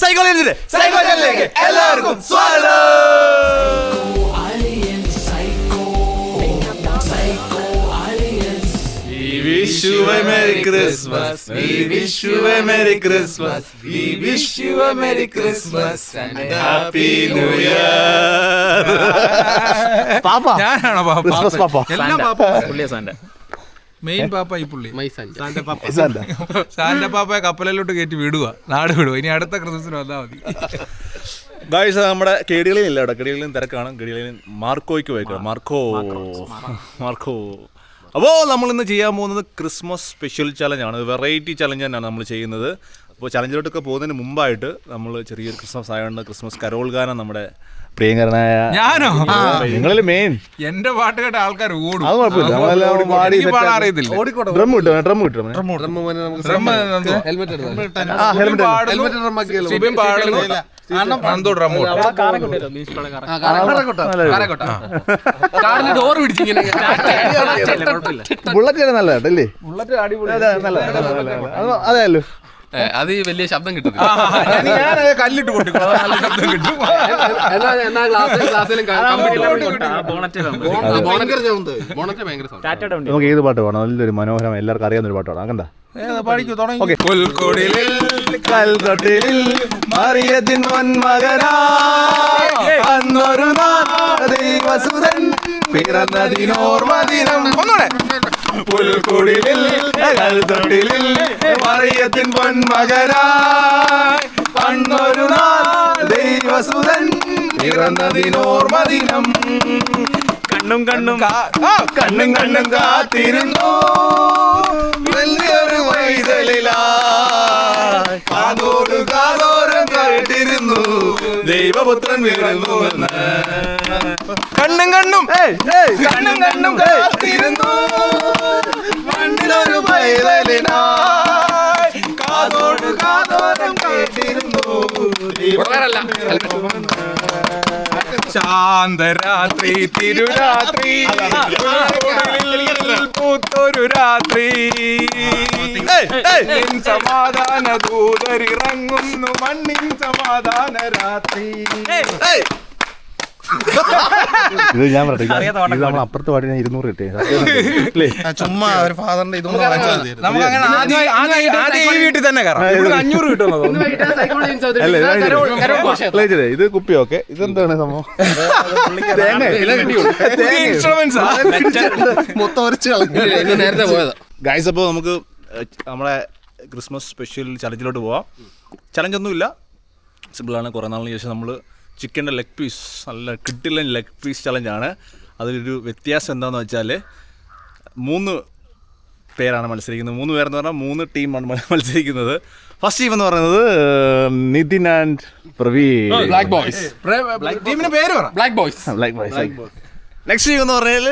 സൈക്കോളജിന്റെ psycho ചാനലിലേക്ക് എല്ലാവർക്കും Christmas പാപ്പ. ഞാനാണോ പാപ്പ? പാപ്പാ. എല്ലാം പാപ്പ. പുള്ളിയ സാന്റെ മെയിൻ പാപ്പ ഈ പുള്ളി. സാന്റെ പാപ്പയെ കപ്പലിലോട്ട് കയറ്റി വിടുക നാട് വിടുക ഇനി അടുത്ത ക്രിസ്മസിന് വന്നാൽ മതി. ഗായ്സ് നമ്മുടെ കേടികളിൽ ഇല്ല കേടികളിലും തിരക്കാണ്. കേടികളിൽ മാർക്കോയ്ക്ക് പോയിക്കോ മാർക്കോ. മാർക്കോ. അപ്പോൾ നമ്മൾ ഇന്ന് ചെയ്യാൻ പോകുന്നത് ക്രിസ്മസ് സ്പെഷ്യൽ ചലഞ്ചാണ് വെറൈറ്റി ചലഞ്ച് തന്നെയാണ് നമ്മൾ ചെയ്യുന്നത്. അപ്പോൾ ചലഞ്ചിലോട്ടൊക്കെ പോകുന്നതിന് മുമ്പായിട്ട് നമ്മൾ ചെറിയൊരു ക്രിസ്മസ് ആയതുകൊണ്ട് ക്രിസ്മസ് കരോൾ ഗാനം നമ്മുടെ പ്രിയങ്കരനായ ഞാനോ? നിങ്ങളിൽ മെയിൻ എന്റെ പാട്ട് കേട്ട ആൾക്കാർ ഓടും. അത് കുഴപ്പമില്ല. നമ്മളെല്ലാം പാടി അറിയത്തില്ല. ഡ്രം കിട്ടും ഡ്രം കിട്ടും ബുള്ളറ്റ് നല്ല കേട്ടല്ലേ? അതെയല്ലോ അത് ഈ വലിയ ശബ്ദം കിട്ടും ഞാൻ കല്ലിട്ട് നല്ല ശബ്ദം കിട്ടും. എന്നാ എന്നാ ക്ലാസ്സിലും ക്ലാസ്സിലും ബോണറ്റ് ബോണറ്റ് ഭയങ്കര sound. ടാറ്റയുടെ വണ്ടി നമുക്ക് ഏത് പാട്ട് പാടാം? നല്ലൊരു മനോഹരം എല്ലാവർക്കും അറിയാവുന്ന ഒരു പാട്ട് പാടാം കണ്ട മറിയത്തിൻ അന്നൊരു നാൾ ദൈവസുതൻ പിറന്നതിനോർമ്മ ദിനം ഒന്നുകൂടെ പുൽക്കുടിലിൽ കൽതൊട്ടിലിൽ മറിയത്തിൻ പൊന്മകനായി. പണ്ടൊരു നാൾ ദൈവസുതൻ പിറന്നതിനോർമ്മ ദിനം. കണ്ണും കണ്ണും കണ്ണും കണ്ണും കാത്തിരുന്നു. വലിയൊരു വൈതലിലായി. കാതോട് കാതോരം കേട്ടിരുന്നു. ദൈവപുത്രൻ വീഴുന്നുവെന്ന് കണ്ണും കണ്ണും. കണ്ണും കണ്ണും കാത്തിരുന്നു. മണ്ണിലൊരു വൈതലിനായി കാതോട് കാതോരം കേട്ടിരുന്നു. ശാന്തരാത്രി തിരുരാത്രി. പൂത്തൊരു രാത്രി. സമാധാന ദൂതരിറങ്ങുന്നു മണ്ണിൻ സമാധാന രാത്രി ഇത് ഞാൻ പറയട്ടെ ഇത് നമ്മൾ അപ്പുറത്ത് പാടി ഞാൻ ഇരുന്നൂറ് കിട്ടിയേ ചുമ്മാ ഒരു ഫാദറിന്റെ നമുക്ക് അങ്ങനെ ആദ്യം ആദ്യം ആദ്യം ഈ വീട്ടിൽ തന്നെ കയറാം. ഇവിടെ അഞ്ഞൂറ് കിട്ടുമെന്ന് തോന്നുന്നു. അല്ല, ഇതാ ഇതാ കരോൾ- ഇത്. കരോൾ ഭാഷ. ഇത് കുപ്പി ഓക്കെ. ഇതെന്താണ് സംഭവം? തേങ്ങ ഇൻസ്ട്രുമെന്റ്സ് മൊത്തം ഉരച്ച് കളഞ്ഞു. നേരത്തെ പോയതാ. ഗൈസ് അപ്പോൾ നമുക്ക് ഏഹ്, നമ്മളെ ക്രിസ്മസ് സ്പെഷ്യൽ ചലഞ്ചിലോട്ട് പോവാം. ചലഞ്ചൊന്നുമില്ല സിമ്പിളാണ് കുറേ നാളിന് ശേഷം നമ്മൾ ചിക്കന്റെ ലെഗ് പീസ് നല്ല കിട്ടില്ല ലെഗ് പീസ് ചലഞ്ചാണ് അതിലൊരു വ്യത്യാസം എന്താണെന്ന് വെച്ചാൽ മൂന്ന് പേരാണ് മത്സരിക്കുന്നത്. മൂന്ന് പേരെന്ന് പറഞ്ഞാൽ മൂന്ന് ടീമാണ് മത്സരിക്കുന്നത്. ഫസ്റ്റ് ടീം എന്ന് പറയുന്നത് Nithin and Praveen. Black boys ടീമിന്റെ പേര് black boys black boys next team എന്ന് പറഞ്ഞാൽ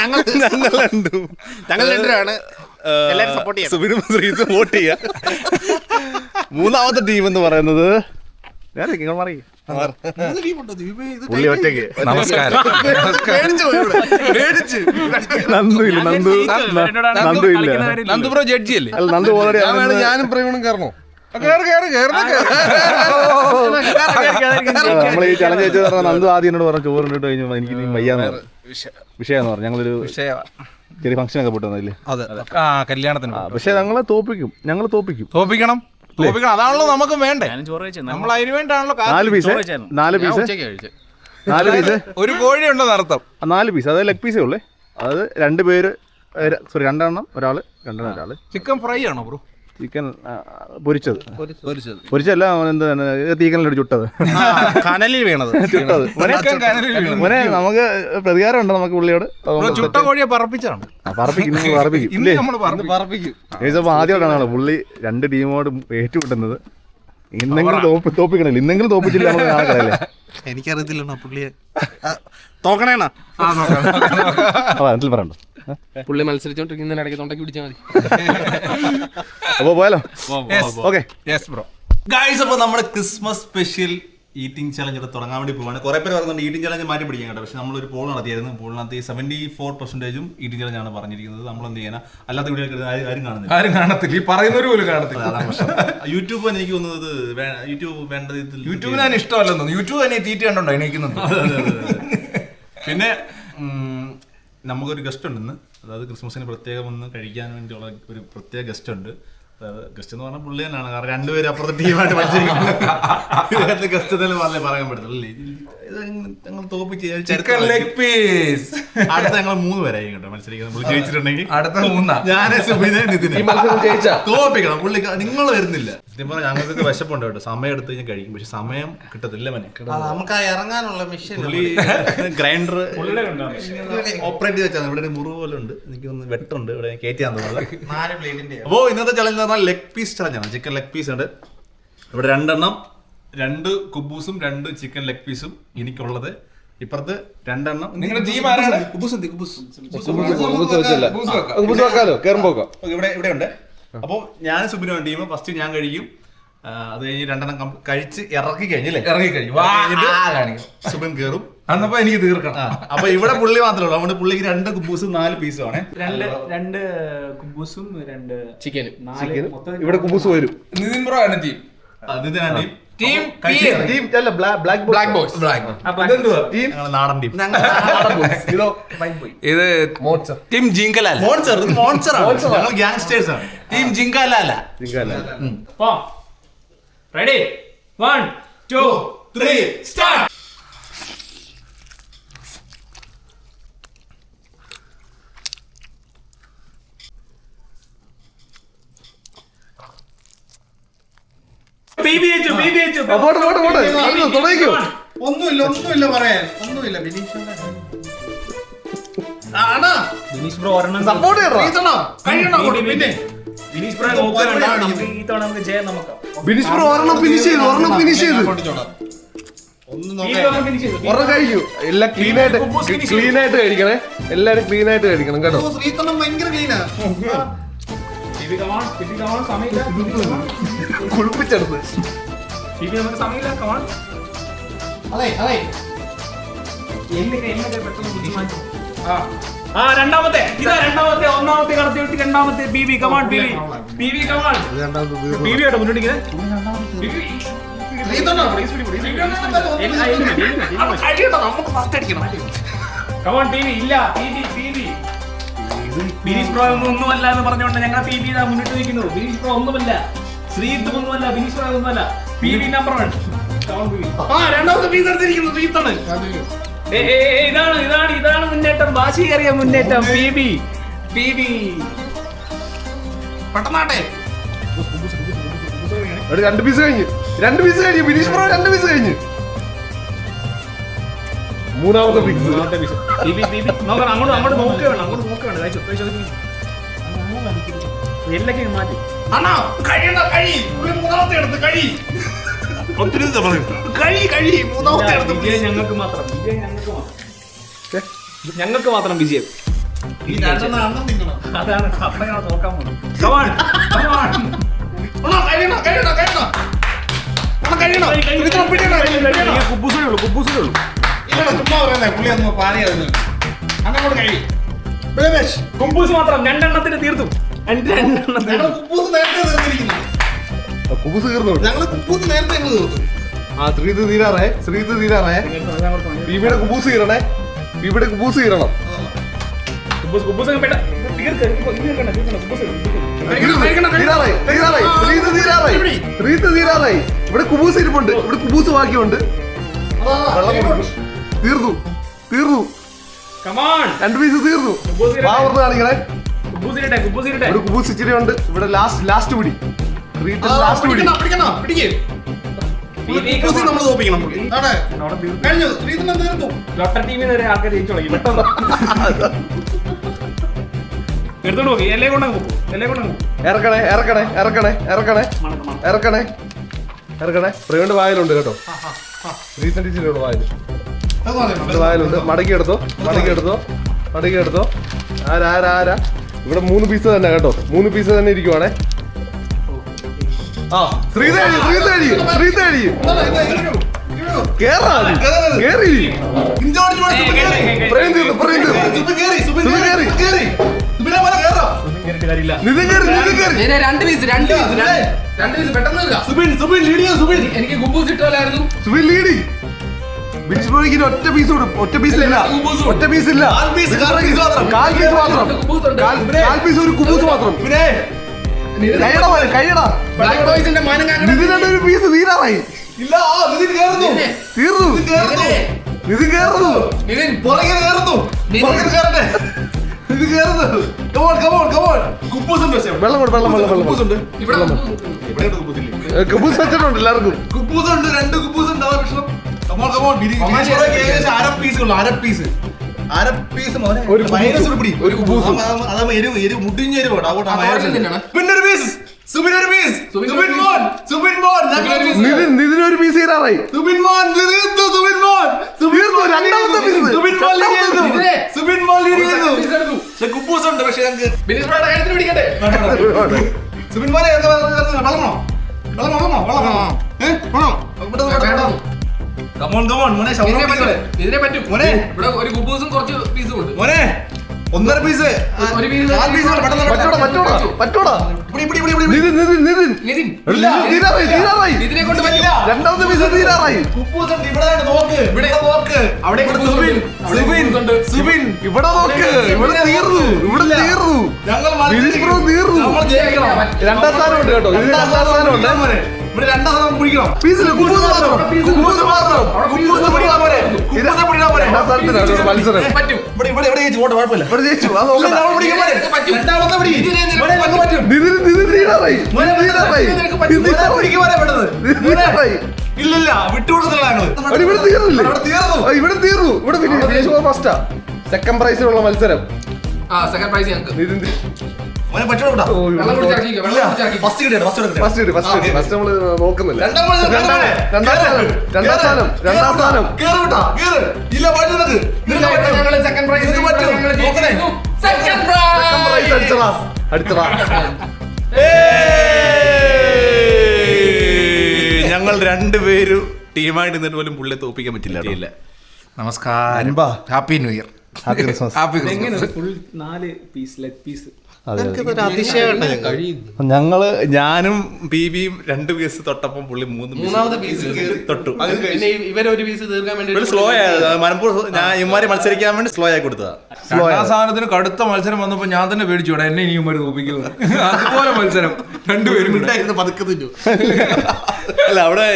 ഞങ്ങൾ ഞങ്ങൾ രണ്ടുപേരാണ് എല്ലാവരും സപ്പോർട്ട് ചെയ്യാം. സുബിനും ശ്രീതും വോട്ട് ചെയ്യാം. മൂന്നാമത്തെ ടീം എന്ന് പറയുന്നത് നിങ്ങൾ മാറി. പുള്ളി ഒറ്റയ്ക്ക്. നമസ്കാരം. നന്ദു ഇല്ല നന്ദു. നന്ദു ഇല്ല. നന്ദു ബ്രോ ജഡ്ജി അല്ലേ? അല്ല നന്ദു ഓൾറെഡി ഞാനും പ്രവീണും കയറണോ? കേറ് കേറ് കേറുന്ന നമ്മൾ ഈ ചലഞ്ച് വെച്ചത് പറഞ്ഞാൽ നന്ദു ആദ്യം എന്നോട് പറഞ്ഞു ചോറ് ഇട്ടിട്ട് കഴിഞ്ഞു എനിക്ക് വയ്യാന്ന് പറഞ്ഞു. വിഷയമെന്ന് പറഞ്ഞു. ഞങ്ങളൊരു ചെറിയ ഫംഗ്ഷൻ ഒക്കെ പോട്ടുന്നില്ലേ അതെ. ആ കല്യാണത്തിന് പക്ഷെ ഞങ്ങളെ തോപ്പിക്കും. ഞങ്ങൾ തോപ്പിക്കും. തോപ്പിക്കണം. തോപ്പിക്കണം. അതാണല്ലോ നമുക്ക് വേണ്ടേ. ഞാനും ചോറ് കഴിച്ചു. നമ്മൾ അതിന് വേണ്ടിയാണല്ലോ കാ- നാല് പീസ് ചോദിച്ചായിരുന്നു. നാല് പീസ് ഉച്ചയ്ക്ക് കഴിച്ചു. നാല് പീസ് ഒരു കോഴി ഉണ്ടെന്ന് അർത്ഥം. ആ, നാല് പീസ് അതായത് ലെഗ് പീസേ ഉള്ളേ? അത് രണ്ട് പേര് സോറി രണ്ടെണ്ണം ഒരാൾ രണ്ടെണ്ണം ഒരാൾ. ചിക്കൻ ഫ്രൈ ആണോ ബ്രോ? ചിക്കൻ പൊരിച്ചത്. പൊരിച്ചല്ല തീക്കനോട് ചുട്ടത്. കനലിൽ വീണത്. ചുട്ടത്. മോനെ, നമുക്ക് പ്രതികാരം ഉണ്ട് നമുക്ക് പുള്ളിയോട്. ചുട്ട കോഴിയെ പറപ്പിച്ചാണ്. പറപ്പിക്കും പറപ്പിക്കും. ഇല്ലേ? ആദ്യമായിട്ടാണ് പുള്ളി രണ്ട് ടീമോട് ഏറ്റുമുട്ടുന്നത്. ഇന്നെങ്കിലും തോപ്പി തോപ്പിക്കണല്ലോ? ഇന്നെങ്കിലും തോപ്പിച്ചില്ല നമ്മൾ നാളെ കളയല്ലേ എനിക്കറിയത്തില്ലണ്ണ പുള്ളിയെ. അതിൽ പറയണ്ടോ. പുള്ളി മത്സരിച്ചോണ്ടിരിക്കുന്ന ഇടയ്ക്ക് തൊണ്ടയ്ക്ക് പിടിച്ചാൽ മതി. അപ്പോൾ പോയാലോ. ഓക്കെ യെസ് ബ്രോ ഗായ്സ് അപ്പോൾ നമ്മുടെ ക്രിസ്മസ് സ്പെഷ്യൽ ഈറ്റിംഗ് ചലഞ്ച് ഇവിടെ തുടങ്ങാൻ വേണ്ടി പോവാണ്. കുറെ പേര് പറയുന്നുണ്ട് ഈറ്റിംഗ് ചലഞ്ച് മാറ്റി പിടിക്കാൻ കേട്ടോ. പക്ഷെ നമ്മളൊരു പോൾ നടത്തിയായിരുന്നു. പോളിനകത്ത് ഈ സെവന്റി ഫോർ പെർസെന്റേജും ഈറ്റിംഗ് ചലഞ്ച് ആണ് പറഞ്ഞിരിക്കുന്നത്. നമ്മൾ എന്ത് ചെയ്യാൻ അല്ലാത്ത വീഡിയോ ആരും കാണുന്നില്ല. ആരും കാണത്തില്ല. ഈ പറയുന്നവര് പോലും കാണത്തില്ല. യൂട്യൂബ് എനിക്ക് തോന്നുന്നത് യൂട്യൂബ് വേണ്ട ഇതിൽ യൂട്യൂബിന് ഇഷ്ടമല്ലെന്ന് തോന്നുന്നു. യൂട്യൂബ് തന്നെ തീറ്റ കണ്ടോ എണീക്കുന്നുണ്ട് പിന്നെ നമുക്കൊരു ഗസ്റ്റ് ഉണ്ടെന്ന്. അതായത് ക്രിസ്മസിന് പ്രത്യേകം ഒന്ന് കഴിക്കാൻ വേണ്ടിയുള്ള ഒരു പ്രത്യേക ഗസ്റ്റ് ഉണ്ട്. അതായത് ഗസ്റ്റ് എന്ന് പറഞ്ഞാൽ പുള്ളി തന്നെയാണ്. കാരണം രണ്ടുപേരും അപ്പുറത്തെ ടീമായിട്ട് മത്സരിക്കുന്നത് ഗസ്റ്റ് തന്നെ പറഞ്ഞേ പറയാൻ പറ്റത്തില്ല ഞങ്ങൾ തോപ്പിച്ച് അടുത്ത ഞങ്ങൾ മൂന്ന് പേരായി കേട്ടോ മത്സരിക്കുന്നത്. പുള്ളി ജയിച്ചിട്ടുണ്ടെങ്കിൽ. അടുത്ത മൂന്നാ. ഞാൻ സുബിനെ നിതിനെ. ഈ മത്സരം ജയിച്ചാ? തോപ്പിക്കണം പുള്ളി നിങ്ങൾ വരുന്നില്ല. സത്യം പറഞ്ഞാൽ ഞങ്ങൾക്ക് വിശപ്പുണ്ട് കേട്ടോ സമയം എടുത്ത് കഴിഞ്ഞാൽ കഴിക്കും പക്ഷെ സമയം കിട്ടത്തില്ല മനെ നമുക്ക് ആ ഇറങ്ങാനുള്ള മെഷീൻ ഗ്രൈൻഡർ ഓപ്പറേറ്റ് ചെയ്ത് വെച്ചാൽ ഇവിടെ ഒരു മുറിവ് പോലെ ഉണ്ട് എനിക്ക് ഒന്ന് വെട്ടുണ്ട് ഇവിടെ കയറ്റിയാൻ തോന്നുന്നത് അപ്പോൾ ഇന്നത്തെ ചലഞ്ച് എന്ന് പറഞ്ഞാൽ ലെഗ് പീസ് ചലഞ്ചാണ് ചിക്കൻ ലെഗ് പീസ് ഉണ്ട് ഇവിടെ രണ്ടെണ്ണം രണ്ട് കുബൂസും രണ്ട് ചിക്കൻ ലെഗ് പീസും എനിക്കുള്ളത് ഇപ്പുറത്ത് രണ്ടെണ്ണം നിങ്ങളുടെ ആരാണ്? കുബൂസ് കുബൂസ്. വെക്കാലോ ഇവിടെ ഇവിടെ ഉണ്ട് അപ്പോൾ ഞാൻ സുബിനോ ടീം. ഫസ്റ്റ് ഞാൻ കഴിക്കും. അത് കഴിഞ്ഞ് രണ്ടെണ്ണം കഴിച്ച് ഇറക്കി കഴിഞ്ഞില്ലേ ഇറങ്ങി കഴിഞ്ഞു. വാ, കാണിക്കും. സുബിൻ കയറും അന്നപ്പോ എനിക്ക് തീർക്കണം. അപ്പൊ ഇവിടെ പുള്ളി മാത്രമേ ഉള്ളൂ. അതുകൊണ്ട് പുള്ളിക്ക് രണ്ട് കുബൂസും നാല് പീസും ആണ്. രണ്ട് രണ്ട് കുബൂസും രണ്ട് ചിക്കനും നാല് മൊത്തം ഇവിടെ കുബൂസ് വരും. നിതിൻ ബ്രോ ആണ് ടീം അതിനാണ് ടീം ടീം ടീം അല്ല ബ്ലാക്ക് ബ്ലാക്ക് ബോയ്സ് അപ്പൊ ഞങ്ങൾ നാടൻ ടീം ഇതോ ഇത് ടീം ജിങ്കലാല മോൺസർ ഇത് മോൺസർ ആണ്. ഞങ്ങൾ ഗ്യാങ്സ്റ്റേഴ്സ് ആണ്. ടീം ജിങ്കലാല പോ ready one two three start BBH, BBH. പോട്ടെ പോട്ടെ പോട്ടെ. തുടങ്ങിക്കോ. ഒന്നുമില്ല ഒന്നുമില്ല പറയാൻ. ഒന്നുമില്ല ബിനീഷ് ബ്രോ ഒരെണ്ണം സപ്പോർട്ട് ചെയ്യണോ കഴിയണോ കഴിയണോ പിന്നെ. ബിനീഷ് ബ്രോ നോക്കുന്നുണ്ട് നമുക്ക് ഈ തവണ നമുക്ക് ജയം നമുക്ക്. ബിനിഷ് ബ്രോ ഒരെണ്ണം ഫിനിഷ് ചെയ്തു ഒരെണ്ണം ഫിനിഷ് ചെയ്തു. ഒരെണ്ണം കഴിക്കൂ. എല്ലാം ക്ലീൻ ആയിട്ട് ക്ലീൻ ആയിട്ട് കഴിക്കണേ. എല്ലാരും ക്ലീൻ ആയിട്ട് കഴിക്കണം കേട്ടോ. കുളിപ്പിച്ചെടുത്ത്. ബിബി നമുക്ക് സമയമില്ല കോൺ. അതെ അതെ. എന്നൊക്കെ എന്നൊക്കെ പെട്ടെന്ന്. ആ. ആ രണ്ടാമത്തെ. ഇതാ രണ്ടാമത്തെ ഒന്നാമത്തെ കടത്തി വെട്ടി രണ്ടാമത്തെ. B B come on B B B B come on B B ആട്ടോ മുന്നോട്ട് ഇങ്ങനെ. ശ്രീത്തണം കമാൺ ടി വി ഇല്ല T V T V Binish bro ഒന്നും ഒന്നുമല്ല എന്ന് പറഞ്ഞുകൊണ്ട് പി ബി മുന്നിട്ട് നിൽക്കുന്നു. ബിനീഷ് പ്രോ ഒന്നുമല്ല. ശ്രീത്ത് ഒന്നുമല്ല ബിനീഷ് പ്രോ ഒന്നുമല്ല. പി ബി നമ്പർ വൺ ആ രണ്ടാമത്തെ പീസ് എടുത്തിരിക്കുന്നു ഏ, ഇതാണ് ഇതാണ് ഇതാണ് മുന്നേറ്റം. വാശി കയറിയ മുന്നേറ്റം. പി ബി പി ബി പെട്ടെന്നാട്ടെ. രണ്ട് പീസ് കഴിഞ്ഞു. രണ്ട് പീസ് കഴിഞ്ഞു. ബിനീഷ് പ്രോ രണ്ട് പീസ് കഴിഞ്ഞു. മൂന്നാമത്തെ പീസ് ബി ബി നോക്കണം അങ്ങോട്ട് അങ്ങോട്ട് നോക്കുകയാണ് അങ്ങോട്ട് നോക്കുകയാണ് എല്ലൊക്കെ മാറ്റി. അണ്ണാ കഴിയണ്ട കഴി. മൂന്നാമത്തെ എടുത്ത് കഴി. ഒത്തിരി പറഞ്ഞു കഴി കഴി. മൂന്നാമത്തെ എടുത്ത് വിജയം ഞങ്ങൾക്ക് മാത്രം. വിജയം ഞങ്ങൾക്ക് മാത്രം. ഞങ്ങൾക്ക് മാത്രം വിജയം. അതാണ് അപ്പഴാണ് നോക്കാൻ പോകുന്നത്. കുബൂസേ ഉള്ളൂ കുബൂസേ ഉള്ളൂ. ചുമ്മാ പറയുന്നേ പുള്ളി ഒന്ന് പാടിയായിരുന്നു അന്നങ്ങോട്ട് കഴി ബേബേഷ് മാത്രം രണ്ടെണ്ണത്തിന് തീർത്തു. രണ്ട് രണ്ടെണ്ണത്തിന് കുബൂസ് തീർന്നു ഞങ്ങൾ കുപ്പൂസ് നേരത്തെ ഞങ്ങൾ തീർത്തു. ആ ശ്രീത് തീരാറേ ശ്രീത് തീരാറേ. ബീബിയുടെ കുബൂസ് തീരണേ ബീബിയുടെ കുബൂസ് തീരണം കുബൂസ് കുബൂസ് കുബൂസ് ഇവിടെ. കുബൂസ് ഇരിപ്പുണ്ട് ഇവിടെ കുബൂസ് ബാക്കിയുണ്ട്. തീർന്നു തീർന്നു. രണ്ട് പീസ് തീർന്നു. കുബൂസ് കാണിക്കണേ. കുബൂസ് ഇച്ചിരി ഉണ്ട് ഇവിടെ ലാസ്റ്റ് ലാസ്റ്റ് പിടി. നമ്മൾ തോപ്പിക്കണം. പുള്ളി ആണ് കഴിഞ്ഞു ശ്രീധരൻ തീർത്തു ഡോക്ടർ ടീമിൽ വരെ ആൾക്കാർ ജയിച്ചു തുടങ്ങി. പെട്ടെന്ന്. എടുത്തോണ്ട് പോയി എല്ലേ കൊണ്ടങ്ങ് പോകും എല്ലേ കൊണ്ടങ്ങ് പോകും ഇറക്കണേ ഇറക്കണേ ഇറക്കണേ ഇറക്കണേ ഇറക്കണേ ഇറക്കണേ. പ്രവീണിന്റെ വായിലുണ്ട് കേട്ടോ. റീസെന്റ് ഇച്ചിരിയുടെ വായിൽ. വായിലുണ്ട്. മടക്കി എടുത്തോ മടക്കി എടുത്തോ മടക്കി എടുത്തോ. ആരാ ആരാ ആരാ? ഇവിടെ മൂന്ന് പീസ് തന്നെ കേട്ടോ. മൂന്ന് പീസ് തന്നെ ഇരിക്കുവാണേ. ആ. കേറാ കേറി. കേറി. പ്രേം തീർന്നു പ്രേം തീർന്നു സുബിൻ രണ്ട് പീസ് രണ്ട് പീസ് രണ്ട് പീസ് പെട്ടെന്ന്. സുബിൻ സുബിൻ ലീഡ് ചെയ്യൂ സുബിൻ. എനിക്ക് കുബൂസ് ഇട്ടാലായിരുന്നു സുബിൻ ലീഡി ബ്രോയ്ക്ക് ഒറ്റ പീസ് കൊടുക്കും ഒറ്റ പീസ് ഇല്ല. ഒറ്റ പീസ് ഇല്ല. കാൽ പീസ് മാത്രം. കാൽ പീസ് മാത്രം. കാൽ പീസ് ഒരു കുബൂസ് മാത്രം. കൈയടാ മോനെ, കൈയടാ ബ്ലാക്ക് ബോയ്സിന്റെ മാനം കാക്കണം നിതിൻ ഒരു പീസ് തീരാറായി. ഇല്ല ആ നിതിൻ കേറുന്നു. തീർന്നു. നിതിൻ കേറുന്നു. കേറുന്നു. കേറട്ടെ. ഇത് കേറുന്നു. Come on come on come on കുപ്പൂസ് ഉണ്ട് പക്ഷേ. വെള്ളം കൊടു വെള്ളം വെള്ളം കുപ്പൂസ് ഉണ്ട്. ഇവിടെ ഇവിടെ കുപ്പൂസില്ലേ ഏ, കുബൂസ് വെച്ചിട്ടുണ്ട് എല്ലാവർക്കും. കുപ്പൂസ് ഉണ്ട് രണ്ട് കുപ്പൂസ് ഉണ്ട്. ആ പ്രശ്നം. കമോൺ കമോൺ ഏകദേശം അര പീസ് ഉള്ളു അര പീസ് അര പീസ് മോനെ. ഒരു പിടി. ഒരു. അതാ എരിവ് എരിവ് എരിവ്. പിന്നെ സുബിൻ ഒരു പീസ് സുബിൻ മോൻ. സുബിൻ മോൻ. നിതിൻ നിതിൻ ഒരു പീസ് ചെയ്താറായി സുബിൻ മോൻ തീർത്തു സുബിൻ മോൻ. സുബിൻ മോൻ രണ്ടാമത്തെ പീസ്. സുബിൻ മോൻ ലീഡ് ചെയ്യുന്നു. സുബിൻ മോൻ ലീഡ് ചെയ്യുന്നു. piece പക്ഷെ കുബൂസ് ഉണ്ട് പക്ഷെ ഞങ്ങൾക്ക് ബിനീഷ് ബ്രോയുടെ കാര്യത്തിൽ പിടിക്കട്ടെ? സുബിൻ മോനെ എന്താ വളർന്നോ വളർന്നോ ഏഹ് വേണോ കമോൺ കമോൺ മോനെ ഇതിനെ പറ്റും. ഇതിനെ പറ്റും. മോനെ. ഇവിടെ ഒരു കുബൂസും ഒന്നര പീസ് ഒരു പീസ് ഇതിനെ കൊണ്ട് പറ്റില്ല രണ്ടാമത്തെ പീസ് തീരാറായി. കുപ്പൂസ് ഉണ്ട്. നോക്ക്. ഇവിടെ നോക്ക്. അവിടെ ഇവിടെ സുബിൻ. ഇവിടെ നോക്ക്. ഇവിടെ തീർന്നു. ഇവിടെ തീർന്നു. ഞങ്ങൾ തീർന്നു. രണ്ടാം സ്ഥാനം ഉണ്ട് കേട്ടോ. ഇത് രണ്ടാം രണ്ടാം സ്ഥാനം ഉണ്ട്. ഇവിടെ രണ്ടാം സ്ഥാനം പിടിക്കണം. പീസിൽ കുബൂസ് മാത്രം. കുബൂസ് മാത്രം. കുപ്പൂസ് പിടിക്കാൻ പോരെ കുപ്പൂസ് പിടിക്കാൻ പോരെ രണ്ടാം സ്ഥാനത്തിനാണ് മത്സരം. പറ്റും. ഇവിടെ ഇവിടെ. ജയിച്ചു പോട്ടെ കുഴപ്പമില്ല. ഇവിടെ ജയിച്ചു അത് നോക്കണ്ട. നിനക്ക് പറ്റും. രണ്ടാമത്തെ പിടി. ഇതിനെ നിനക്ക് മോനെ, ഞങ്ങൾക്ക് പറ്റും. നിതിൻ നിതിൻ തീരാറായി നിതിൻ തീരാറായി നിനക്ക് പറ്റും. നിതിൻ മോനെ, പിടിക്ക് മോനെ, പെട്ടെന്ന്. നിതിൻ മോനെ, തീരാറായി ഇല്ലില്ല വിട്ടുകൊടുത്തില്ല ഞങ്ങൾ അവിടെ ഇവിടെ തീർന്നില്ലേ? ഇവിടെ തീർന്നു. ആ, ഇവിടെ തീർന്നു. ഇവിടെ ഫസ്റ്റാ സെക്കൻഡ് പ്രൈസിലുള്ള മത്സരം. ആ സെക്കൻഡ് പ്രൈസ് ഞങ്ങൾക്ക് നിതിൻ വെള്ളം വെള്ളം ഫസ്റ്റ് കിട്ടിയാണ് ഫസ്റ്റ് ഫസ്റ്റ് കിട്ടി ഫസ്റ്റ് കിട്ടി. ഫസ്റ്റ് നമ്മൾ നോക്കുന്നില്ല. രണ്ടാം രണ്ടാം രണ്ടാം സ്ഥാനം രണ്ടാം സ്ഥാനം രണ്ടാം കേറ് സ്ഥാനം കേറ് കേറ്. ഇല്ല നിനക്ക്. സെക്കൻഡ് പ്രൈസ് പറ്റും. നോക്കണേ. സെക്കൻഡ് പ്രൈസ് അടിച്ചടാ. ഞങ്ങൾ രണ്ടുപേരും ടീമായിട്ട് നിന്നിട്ട് പോലും പുള്ളിയെ തോപ്പിക്കാൻ പറ്റില്ല കേട്ടോ. നമസ്കാരം. അൻപാ. Happy new year happy Christmas happy Christmas full നാല് പീസ് ലെഗ് പീസ് ഞങ്ങൾ ഞാനും ബീബിയും രണ്ട് പീസ് തൊട്ടപ്പം പുള്ളി മൂന്ന് മൂന്നാമത്തെ പീസ് തൊട്ടു പിന്നെ ഇവരൊരു പീസ് തീർക്കാൻ വേണ്ടി സ്ലോ ആയത്. ഞാൻ ഇമാരി മത്സരിക്കാൻ വേണ്ടി സ്ലോ ആയി കൊടുത്തതാ. സാധനത്തിന് കടുത്ത മത്സരം വന്നപ്പോ ഞാൻ തന്നെ പേടിച്ചു. ഇവിടെ എന്നെ ഇനിയും ഒരു തോപ്പിക്കുന്നു അതുപോലെ മത്സരം. രണ്ടുപേരും പതുക്കെ തിന്നു അല്ല അവിടെ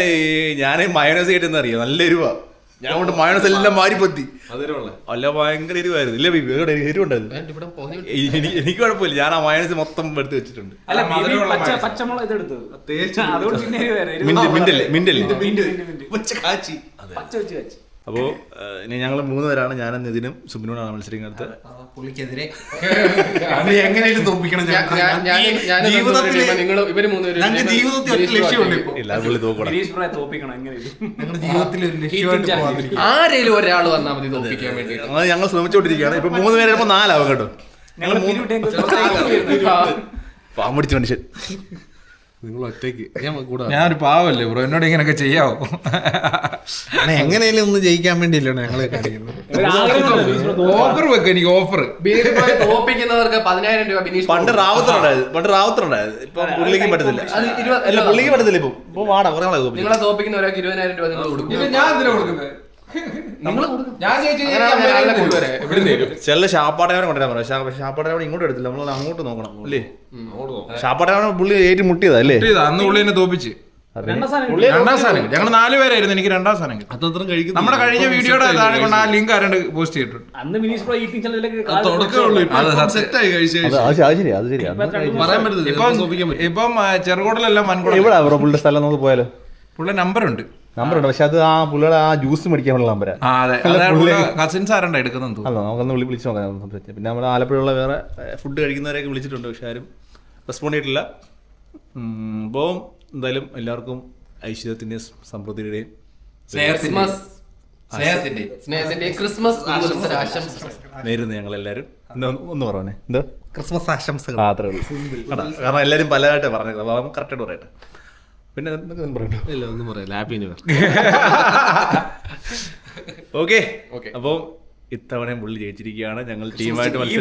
ഞാൻ മയോണൈസ് കേട്ടെന്ന് അറിയാം? നല്ല എരിവാ. ഞാൻ കൊണ്ട് മയണസ് എല്ലാം മാറി പൊത്തി അല്ല ഭയങ്കര എരിവായിരുന്നു. ഇല്ല ബീബി എവിടെ എരിവുണ്ടായിരുന്നു ഇവിടെ എനിക്ക് കുഴപ്പമില്ല. ഞാൻ ആ മയണസ് മൊത്തം എടുത്ത് വെച്ചിട്ടുണ്ട്. പച്ച. പച്ചമുളക് മിന്റ്, മിന്റ്. ഉച്ച കാച്ചി. പച്ച വെച്ച് വെച്ച് അപ്പോൾ ഇനി ഞങ്ങൾ മൂന്ന് പേരാണ്. ഞാനും നിതിനും സുബിനോടാണ് മത്സരിക്കുന്നത്. പുള്ളിക്കെതിരെ. അവനെ എങ്ങനെയും തോപ്പിക്കണം ഒരു ആരേലും ഒരാൾ വന്നാൽ മതി തോപ്പിക്കാൻ വേണ്ടി അത് ഞങ്ങൾ ശ്രമിച്ചുകൊണ്ടിരിക്കുകയാണ് ഇപ്പൊ മൂന്ന് പേര് ചിലപ്പോൾ നാലാവും കേട്ടോ. ഞങ്ങൾ പാമ്പടിച്ച മനുഷ്യൻ. നിങ്ങൾ ഒറ്റയ്ക്ക്. ഞാൻ കൂടാ ഞാനൊരു പാവല്ലേ ബ്രോ. എന്നോട് ഇങ്ങനെയൊക്കെ ചെയ്യാവോ? എങ്ങനെയാലും ഒന്ന് ജയിക്കാൻ വേണ്ടിയല്ലോ ഞങ്ങൾ ഓഫർ വെക്ക എനിക്ക് ഓഫർ തോപ്പിക്കുന്നവർക്ക് പതിനായിരം രൂപ ബിനീഷ് പണ്ട് റാവത്തറുണ്ടായത് പണ്ട് റാവത്തറുണ്ടായത് ഇപ്പൊ പുള്ളിക്ക് പറ്റത്തില്ല. അത് ഇരുപത് അല്ല പുള്ളിക്ക് പറ്റത്തില്ല ഇപ്പൊ. ഇപ്പൊ വാടാ കുറെ നാളെ നിങ്ങളെ തോൽപ്പിക്കുന്ന ഒരാൾക്ക് ഇരുപതിനായിരം രൂപ നിങ്ങൾ കൊടുക്കും. ഞാൻ എന്തിനാ കൊടുക്കുന്നത്? ചില ഷാപ്പാട്ടവനെ കൊണ്ടുവരാൻ പറയാം ഷാപ്പാട്ടവനെ ഇങ്ങോട്ട് എടുത്തില്ല. നമ്മൾ അങ്ങോട്ട് നോക്കണം. അല്ലേ ഷാപ്പാട്ടവനെ പുള്ളി ഏറ്റുമുട്ടിയതാ അല്ലേ? അന്ന് പുള്ളി എന്നെ തോപ്പിച്ച്. രണ്ടാം സ്ഥാനം ഞങ്ങൾ നാല് പേരായിരുന്നു എനിക്ക് രണ്ടാം സ്ഥാനം കിട്ടി. കഴിക്കും കഴിക്കുന്നു നമ്മുടെ കഴിഞ്ഞ വീഡിയോയുടെ താഴെ കൊണ്ട് ആ ലിങ്ക് ആരണ്ട് പോസ്റ്റ് ചെയ്തിട്ടുണ്ട്. അന്ന് മിനീഷ് പ്രോ ഈറ്റിംഗ് തുടക്കമുള്ളൂ ഇപ്പം ചെറുകോടലെല്ലാം വൻകുളം ബ്രോ പുള്ളിയുടെ സ്ഥലം നമുക്ക് പോയാലോ? പുള്ളി നമ്പർ ഉണ്ട്. നമ്പർ ഉണ്ട് പക്ഷെ അത് ആ പുള്ളിയുടെ ആ ജ്യൂസ് മേടിക്കാനുള്ള നമ്പരാ ആ. അതെ. അല്ല, അതാണ് പുള്ളി- കസിൻസ് ആരണ്ട എടുക്കുന്നത് അല്ല നമുക്കൊന്ന് വിളി വിളിച്ച് നോക്കാം സംസാരിച്ച് പിന്നെ നമ്മുടെ ആലപ്പുഴയുള്ള വേറെ ഫുഡ് കഴിക്കുന്നവരെയൊക്കെ വിളിച്ചിട്ടുണ്ട് പക്ഷെ ആരും റെസ്പോണ്ട് ചെയ്തിട്ടില്ല. അപ്പോൾ എന്തായാലും എല്ലാവർക്കും ഐശ്വര്യത്തിന്റെയും സമൃദ്ധിയുടെയും ക്രിസ്മസ്. സ്നേഹത്തിന്റെ സ്നേഹത്തിന്റെ ക്രിസ്മസ് നേരുന്നു ഞങ്ങൾ എല്ലാവരും ഒന്ന് പറഞ്ഞേ. എന്താ? ക്രിസ്മസ് ആശംസകൾ. മാത്രമേ ഉള്ളൂ. കാരണം എല്ലാവരും പലതായിട്ട് പറഞ്ഞത് കറക്റ്റായിട്ട് പറയട്ടെ. പിന്നെ ഇല്ല ഒന്നും പറയില്ല. Happy new year okay okay അപ്പോൾ ഇത്തവണയും പുള്ളി ജയിച്ചിരിക്കുകയാണ്. ഞങ്ങൾ ടീമായിട്ട് മത്സരം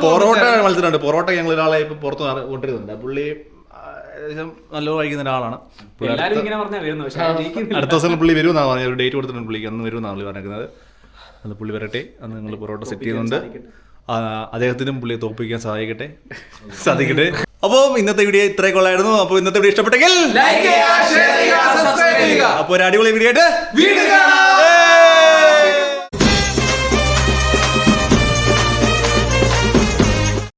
പൊറോട്ട മത്സരമുണ്ട്. പൊറോട്ട ഞങ്ങൾ ഒരാളെ ഇപ്പം പുറത്ത് കൊണ്ടിരുന്നുണ്ട് പുള്ളി നല്ല കഴിക്കുന്ന ഒരാളാണ്. അടുത്ത- ഇങ്ങനെ പറഞ്ഞാ വരുന്നു അടുത്ത ദിവസം പുള്ളി വരുമെന്നാണ് പറഞ്ഞത്. ഒരു ഡേറ്റ് കൊടുത്തിട്ടുണ്ട് പുള്ളിക്ക്. അന്ന് വരുമെന്നാണ് പുള്ളി പറഞ്ഞിരിക്കുന്നത്. അന്ന് പുള്ളി വരട്ടെ. അന്ന് നിങ്ങൾ പൊറോട്ട സെറ്റ് ചെയ്യുന്നുണ്ട്. അദ്ദേഹത്തിനും പുള്ളിയെ തോപ്പിക്കാൻ സാധിക്കട്ടെ. സാധിക്കട്ടെ. അപ്പോൾ ഇന്നത്തെ വീഡിയോ ഇത്രേ കൊള്ളായിരുന്നു. അപ്പോൾ ഇന്നത്തെ വീഡിയോ ഇഷ്ടപ്പെട്ടെങ്കിൽ അപ്പോൾ ഒരു അടിപൊളി വീഡിയോ ആയിട്ട്!